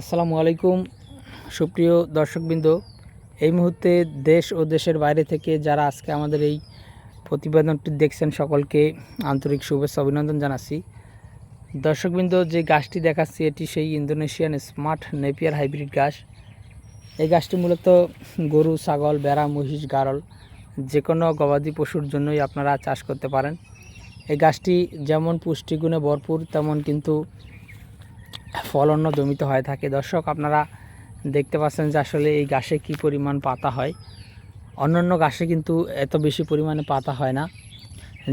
আসসালামু আলাইকুম, সুপ্রিয় দর্শকবৃন্দ। এই মুহূর্তে দেশ ও দেশের বাইরে থেকে যারা আজকে আমাদের এই প্রতিবেদনটি দেখছেন, সকলকে আন্তরিক শুভেচ্ছা, অভিনন্দন জানাচ্ছি। দর্শকবৃন্দ, যে গাছটি দেখাচ্ছি, এটি সেই ইন্দোনেশিয়ান স্মার্ট নেপিয়ার হাইব্রিড গাছ। এই গাছটি মূলত গরু, ছাগল বেড়া মহিষ, গারল যে কোনো গবাদি পশুর জন্যই আপনারা চাষ করতে পারেন। এই গাছটি যেমন পুষ্টিগুণে ভরপুর, তেমন কিন্তু ফলন্য জমিতে হয়ে থাকে। দর্শক, আপনারা দেখতে পাচ্ছেন যে আসলে এই গাছে কি পরিমাণ পাতা হয়। অন্যান্য গাছে কিন্তু এত বেশি পরিমাণে পাতা হয় না।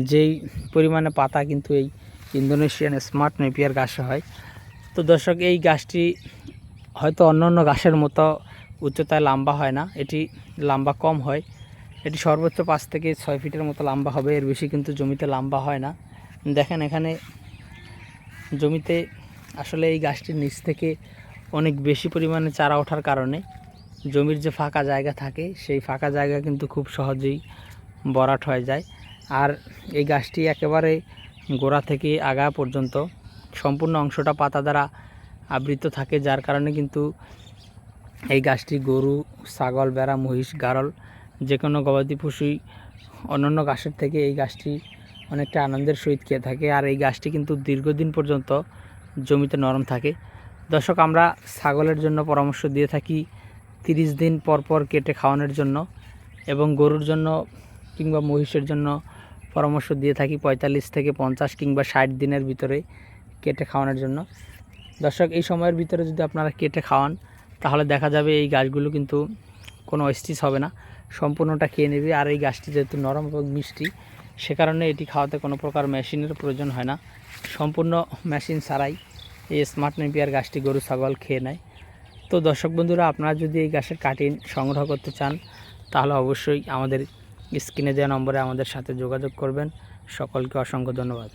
যেই পরিমাণে পাতা কিন্তু এই ইন্দোনেশিয়ান স্মার্ট নেপিয়ার গাছে হয়। তো দর্শক, এই গাছটি হয়তো অন্যান্য গাছের মতো উচ্চতায় লম্বা হয় না। এটি লম্বা কম হয়। এটি সর্বোচ্চ পাঁচ থেকে ছয় ফিটের মতো লম্বা হবে। এর বেশি কিন্তু জমিতে লম্বা হয় না। দেখেন এখানে জমিতে আসলে এই গাছটির নিচ থেকে অনেক বেশি পরিমাণে চারা ওঠার কারণে জমির যে ফাঁকা জায়গা থাকে, সেই ফাঁকা জায়গা কিন্তু খুব সহজেই বরাট হয়ে যায়। আর এই গাছটি একেবারে গোড়া থেকে আগা পর্যন্ত সম্পূর্ণ অংশটা পাতা দ্বারা আবৃত থাকে, যার কারণে কিন্তু এই গাছটি গরু, ছাগল বেড়া মহিষ, গারল যে কোনো গবাদি পশুই অন্যান্য গাছের থেকে এই গাছটি অনেকটা আনন্দের সহিত খেয়ে থাকে। আর এই গাছটি কিন্তু দীর্ঘদিন পর্যন্ত জমিতে নরম থাকে। দর্শক, আমরা ছাগলের জন্য পরামর্শ দিয়ে থাকি তিরিশ দিন পর পর কেটে খাওয়ানোর জন্য এবং গরুর জন্য কিংবা মহিষের জন্য পরামর্শ দিয়ে থাকি পঁয়তাল্লিশ থেকে পঞ্চাশ কিংবা ষাট দিনের ভিতরে কেটে খাওয়ানোর জন্য। দর্শক, এই সময়ের ভিতরে যদি আপনারা কেটে খাওয়ান, তাহলে দেখা যাবে এই গাছগুলো কিন্তু কোনো অস্থিস হবে না। সম্পূর্ণটা খেয়ে নেবে। আর এই গাছটি যেহেতু নরম এবং মিষ্টি সে কারণে এটি খাওয়াতে কোনো প্রকার মেশিনের প্রয়োজন হয় না। সম্পূর্ণ মেশিন ছাড়াই এই স্মার্ট নেপিয়ার গাছটি গরু, ছাগল খেয়ে নেয়। তো দর্শক বন্ধুরা, আপনারা যদি এই গাছের কাটিন সংগ্রহ করতে চান, তাহলে অবশ্যই আমাদের স্ক্রিনে দেওয়া নম্বরে আমাদের সাথে যোগাযোগ করবেন। সকলকে অসংখ্য ধন্যবাদ।